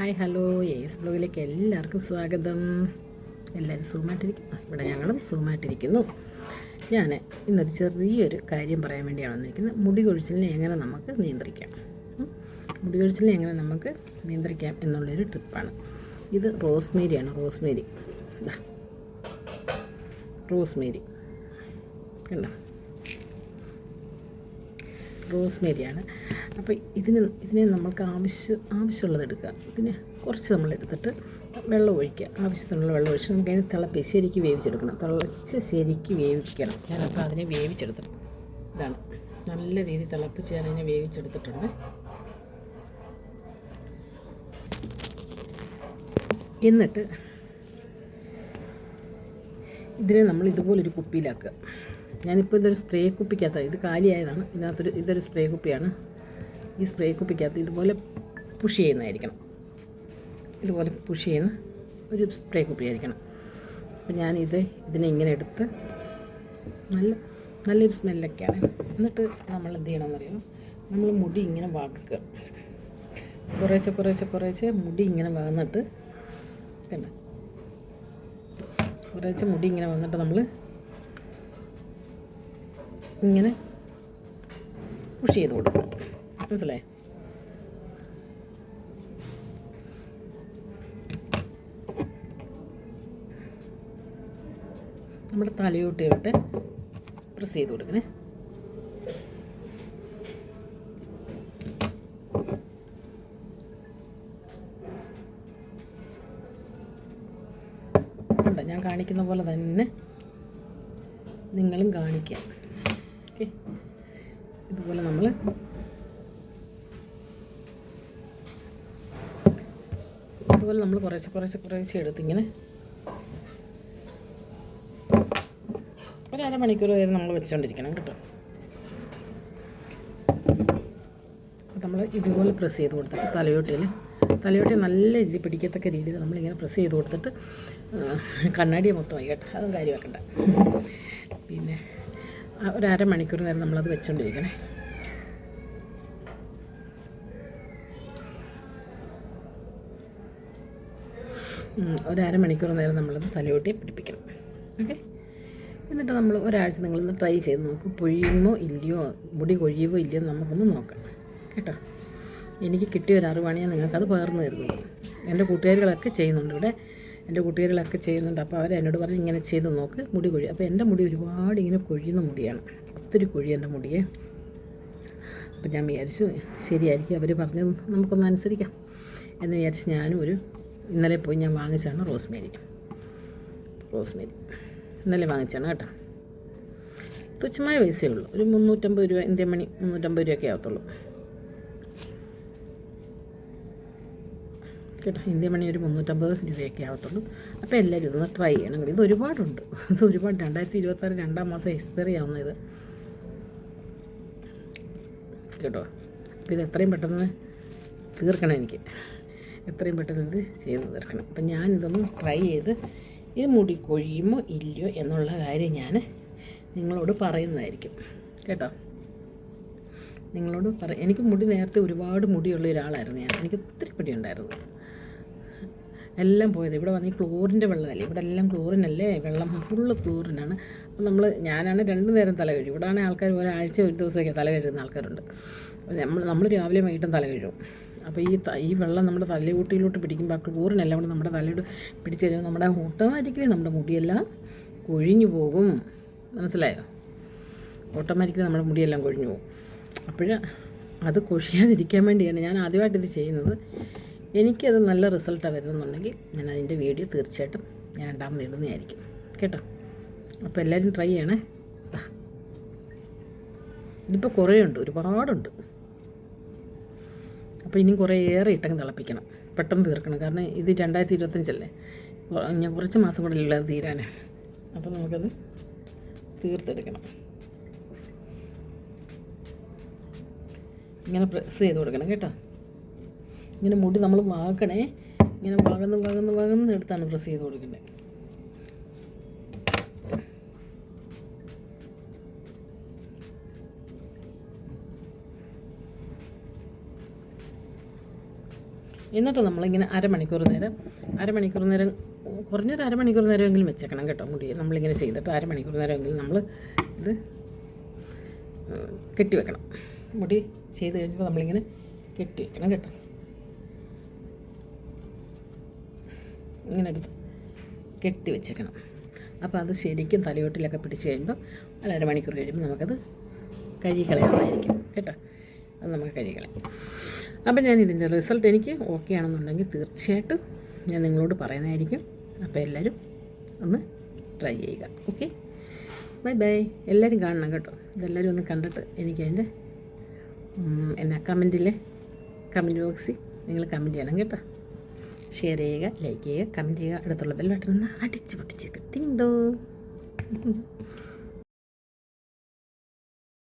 Hi hello. S ബ്ലോഗിലേക്ക് എല്ലാവർക്കും സ്വാഗതം. എല്ലാവരും സുഖമായിട്ടിരിക്കുന്നു? ഇവിടെ ഞങ്ങളും സുഖമായിട്ടിരിക്കുന്നു. ഞാൻ ഇന്നൊരു ചെറിയൊരു കാര്യം പറയാൻ വേണ്ടിയാണ് വന്നിരിക്കുന്നത്. മുടി കൊഴിച്ചിലിനെ എങ്ങനെ നമുക്ക് നിയന്ത്രിക്കാം? മുടി കൊഴിച്ചിലിനെ എങ്ങനെ നമുക്ക് നിയന്ത്രിക്കാം എന്നുള്ളൊരു ട്രിപ്പാണ്. ഇത് റോസ്മേരിയാണ്. റോസ്മേരി. റോസ്മേരി. കണ്ടോ? റോസ്മേരിയാണ്. അപ്പോൾ ഇതിന് ഇതിനെ നമുക്ക് ആവശ്യം ആവശ്യമുള്ളത് എടുക്കുക ഇതിന് കുറച്ച് നമ്മൾ എടുത്തിട്ട് വെള്ളം ഒഴിക്കുക. ആവശ്യത്തിനുള്ള വെള്ളം ഒഴിച്ച് നമുക്ക് അതിന് തിളപ്പി ശരിക്ക് വേവിച്ചെടുക്കണം. തിളച്ച് ശരിക്ക് വേവിക്കണം. ഞാനപ്പോൾ അതിനെ വേവിച്ചെടുത്തിട്ട് ഇതാണ്. നല്ല രീതിയിൽ തിളപ്പിച്ച് ഞാൻ അതിനെ വേവിച്ചെടുത്തിട്ടുണ്ട്. എന്നിട്ട് ഇതിനെ നമ്മൾ ഇതുപോലൊരു കുപ്പിയിലാക്കുക. ഞാനിപ്പോൾ ഇതൊരു സ്പ്രേ കുപ്പിക്കകത്ത. ഇത് കാലിയായതാണ്. ഇതിനകത്തൊരു ഇതൊരു സ്പ്രേ കുപ്പിയാണ്. ഈ സ്പ്രേ കുപ്പിക്കകത്ത് ഇതുപോലെ പുഷ് ചെയ്യുന്നതായിരിക്കണം. ഇതുപോലെ പുഷ് ചെയ്യുന്ന ഒരു സ്പ്രേ കുപ്പിയായിരിക്കണം. അപ്പോൾ ഞാനിത് ഇതിനെ ഇങ്ങനെ എടുത്ത് നല്ല നല്ലൊരു സ്മെല്ലൊക്കെയാണ് എന്നിട്ട് നമ്മൾ എന്ത് ചെയ്യണമെന്ന് അറിയാം നമ്മൾ മുടി ഇങ്ങനെ വാക്കുക കുറേശ്ശെ കുറേശ്ശെ കുറേശ്ശെ മുടി ഇങ്ങനെ വന്നിട്ട് കണ്ട? കുറേശ്ശെ മുടി ഇങ്ങനെ വന്നിട്ട് നമ്മൾ ഇങ്ങനെ പുഷ് ചെയ്ത് കൊടുക്കുക മനസ്സിലായേ? നമ്മുടെ തലയോട്ടിയോട്ട് പ്രസ് ചെയ്ത് കൊടുക്കണേ. കണ്ട? ഞാൻ കാണിക്കുന്ന പോലെ തന്നെ നിങ്ങളും കാണിക്കുക ഓക്കെ. ഇതുപോലെ നമ്മൾ ഇതുപോലെ നമ്മൾ കുറേശ്ശെ കുറേശ്ശെ കുറേശ്ശെ എടുത്തിങ്ങനെ ഒരു മണിക്കൂർ വരെ നമ്മൾ വെച്ചുകൊണ്ടിരിക്കണം കേട്ടോ നമ്മൾ ഇതുപോലെ പ്രസ് ചെയ്ത് കൊടുത്തിട്ട് തലയോട്ടിയിൽ തലയോട്ടി നല്ല രീതിയിൽ പിടിക്കത്തക്ക രീതിയിൽ നമ്മളിങ്ങനെ പ്രസ് ചെയ്ത് കൊടുത്തിട്ട് കണ്ണാടിയെ മൊത്തമായി കേട്ടോ. അതും കാര്യമാക്കണ്ട. ഒരു അരമണിക്കൂർ നേരം നമ്മളത് വെച്ചുകൊണ്ടിരിക്കണേ ഒരു അരമണിക്കൂർ നേരം നമ്മളത് തലയോട്ടി പിടിപ്പിക്കണം. ഓക്കെ? എന്നിട്ട് നമ്മൾ ഒരാഴ്ച നിങ്ങളൊന്ന് ട്രൈ ചെയ്ത് നോക്കും. പൊഴിയുമോ ഇല്ലയോ? മുടി കൊഴിയുമോ ഇല്ലയോ നമുക്കൊന്ന് നോക്കാം. കേട്ടോ? എനിക്ക് കിട്ടിയ ഒരു അറിവാണ് ഞാൻ നിങ്ങൾക്കത് പകർന്നു തരുന്നത്. എന്റെ കൂട്ടുകാരികളൊക്കെ ചെയ്യുന്നുണ്ട് ഇവിടെ. എന്റെ കുട്ടികളൊക്കെ ചെയ്യുന്നുണ്ട്. അപ്പോൾ അവർ എന്നോട് പറഞ്ഞ് ഇങ്ങനെ ചെയ്ത് നോക്ക് മുടി കൊഴി അപ്പോൾ എന്റെ മുടി ഒരുപാട് ഇങ്ങനെ കൊഴിയുന്ന മുടിയാണ്. ഒത്തിരി കൊഴി എന്റെ മുടിയെ. അപ്പോൾ ഞാൻ വിചാരിച്ചു ശരിയായിരിക്കും അവർ പറഞ്ഞത്. നമുക്കൊന്ന് അനുസരിക്കാം. എന്ന് വിചാരിച്ച് ഞാനും ഒരു ഇന്നലെ പോയി ഞാൻ വാങ്ങിച്ചാണ് റോസ്മേരി. റോസ്മേരി. ഇന്നലെ വാങ്ങിച്ചാണ് കേട്ടോ. തുച്ഛമായ പൈസയേ ഉള്ളൂ. ഒരു മുന്നൂറ്റമ്പത് രൂപ ഇന്ത്യൻ മണി മുന്നൂറ്റമ്പത് രൂപയൊക്കെ ആവത്തുള്ളൂ. കേട്ടോ. ഇന്ത്യ മണി ഒരു മുന്നൂറ്റമ്പത് രൂപയൊക്കെ ആവത്തുള്ളൂ. അപ്പോൾ എല്ലാവരും ഇതൊന്ന് ട്രൈ ചെയ്യണം കേട്ടോ ഇത് ഒരുപാടുണ്ട്. ഇത് ഒരുപാട്. രണ്ടായിരത്തി ഇരുപത്താറ് രണ്ടാം മാസം എക്സ്പയറി ആവുന്ന ഇത്. കേട്ടോ? അപ്പോൾ ഇത് എത്രയും പെട്ടെന്ന് തീർക്കണം എനിക്ക്. എത്രയും പെട്ടെന്ന് ഇത് ചെയ്ത് തീർക്കണം. അപ്പം ഞാനിതൊന്ന് ട്രൈ ചെയ്ത് ഇത് മുടി കൊഴിയുമോ ഇല്ലയോ എന്നുള്ള കാര്യം ഞാൻ നിങ്ങളോട് പറയുന്നതായിരിക്കും. കേട്ടോ? നിങ്ങളോട് പറ എനിക്ക് മുടി നേരത്തെ ഒരുപാട് മുടിയുള്ള ഒരാളായിരുന്നു ഞാൻ. എനിക്ക് ഒത്തിരി മുടി ഉണ്ടായിരുന്നു. എല്ലാം പോയത്. ഇവിടെ വന്ന് ഈ ക്ലോറിന്റെ വെള്ളമല്ലേ? ഇവിടെ എല്ലാം ക്ലോറിൻ അല്ലേ വെള്ളം ഫുള്ള് ക്ലോറിനാണ്. അപ്പോൾ നമ്മൾ ഞാനാണ് രണ്ട് നേരം തല കഴിയും ഇവിടെ ആണെങ്കിൽ ആൾക്കാർ ഒരാഴ്ച ഒരു ദിവസമൊക്കെ തല കഴുകുന്ന ആൾക്കാരുണ്ട്. നമ്മൾ നമ്മൾ രാവിലെ വൈകിട്ടും തല കഴുകും. അപ്പോൾ ഈ ഈ വെള്ളം നമ്മുടെ തലയൂട്ടിയിലോട്ട് പിടിക്കുമ്പോൾ ആ ക്ലോറിനെല്ലാം കൂടെ നമ്മുടെ തലയോട് പിടിച്ചു കഴിയുമ്പോൾ നമ്മുടെ ഓട്ടോമാറ്റിക്കലി നമ്മുടെ മുടിയെല്ലാം കൊഴിഞ്ഞു പോകും. മനസ്സിലായോ? ഓട്ടോമാറ്റിക്കലി നമ്മുടെ മുടിയെല്ലാം കൊഴിഞ്ഞു പോകും. അപ്പോൾ അത് കൊഴിയാതിരിക്കാൻ വേണ്ടിയാണ് ഞാൻ ആദ്യമായിട്ട് ഇത് ചെയ്യുന്നത്. എനിക്കത് നല്ല റിസൾട്ടാണ് വരുന്നുണ്ടെങ്കിൽ ഞാൻ അതിന്റെ വീഡിയോ തീർച്ചയായിട്ടും ഞാൻ രണ്ടാമത് ഇടുന്നതായിരിക്കും. കേട്ടോ? അപ്പോൾ എല്ലാവരും ട്രൈ ചെയ്യണേ. ഇതിപ്പോൾ കുറേ ഉണ്ട് ഒരുപാടുണ്ട്. അപ്പോൾ ഇനിയും കുറേ ഏറെ ഇട്ടങ്ങ് തിളപ്പിക്കണം. പെട്ടെന്ന് തീർക്കണം. കാരണം ഇത് രണ്ടായിരത്തി ഇരുപത്തഞ്ചല്ലേ ഞാൻ കുറച്ച് മാസം കൂടെ ഉള്ളത് തീരാനേ. അപ്പോൾ നമുക്കത് തീർത്തെടുക്കണം. ഇങ്ങനെ പ്രസ് ചെയ്ത് കൊടുക്കണം. കേട്ടോ? ഇങ്ങനെ മുടി നമ്മൾ വാക്കണേ ഇങ്ങനെ വകന്ന് വകന്ന് വകന്ന് എടുത്താണ് പ്രസ് ചെയ്ത് കൊടുക്കേണ്ടത് എന്നിട്ട് നമ്മളിങ്ങനെ അരമണിക്കൂർ നേരം അരമണിക്കൂർ നേരം കുറഞ്ഞൊരു അരമണിക്കൂർ നേരമെങ്കിലും വെച്ചേക്കണം കേട്ടോ മുടി. നമ്മളിങ്ങനെ ചെയ്തിട്ട് അരമണിക്കൂർ നേരമെങ്കിലും നമ്മൾ ഇത് കെട്ടി വെക്കണം. മുടി ചെയ്ത് കഴിഞ്ഞപ്പോൾ നമ്മളിങ്ങനെ കെട്ടി വെക്കണം കേട്ടോ. ഇങ്ങനെ കെട്ടി വെച്ചേക്കണം. അപ്പോൾ അത് ശരിക്കും തലയോട്ടിലൊക്കെ പിടിച്ച് കഴിയുമ്പോൾ അര മണിക്കൂർ കഴിയുമ്പോൾ നമുക്കത് കഴുകി കളയാവുന്നതായിരിക്കും കേട്ടോ? അത് നമുക്ക് കഴുകി കളയാം. അപ്പം ഞാൻ ഇതിന്റെ റിസൾട്ട് എനിക്ക് ഓക്കെ ആണെന്നുണ്ടെങ്കിൽ തീർച്ചയായിട്ടും ഞാൻ നിങ്ങളോട് പറയുന്നതായിരിക്കും. അപ്പോൾ എല്ലാവരും ഒന്ന് ട്രൈ ചെയ്യുക. ഓക്കെ ബൈ ബൈ എല്ലാവരും കാണണം കേട്ടോ. ഇതെല്ലാവരും ഒന്ന് കണ്ടിട്ട് എനിക്ക് അതിന്റെ എന്നാ കമന്റിൽ കമന്റ് ബോക്സിൽ നിങ്ങൾ കമന്റ് ചെയ്യണം കേട്ടോ. ഷെയർ ചെയ്യുക ലൈക്ക് ചെയ്യുക കമന്റ് ചെയ്യുക. അടുത്തുള്ള ബെൽ ബട്ടൺ ഒന്ന് അടിച്ച് പൊട്ടിച്ചേക്ക്. ടിങ്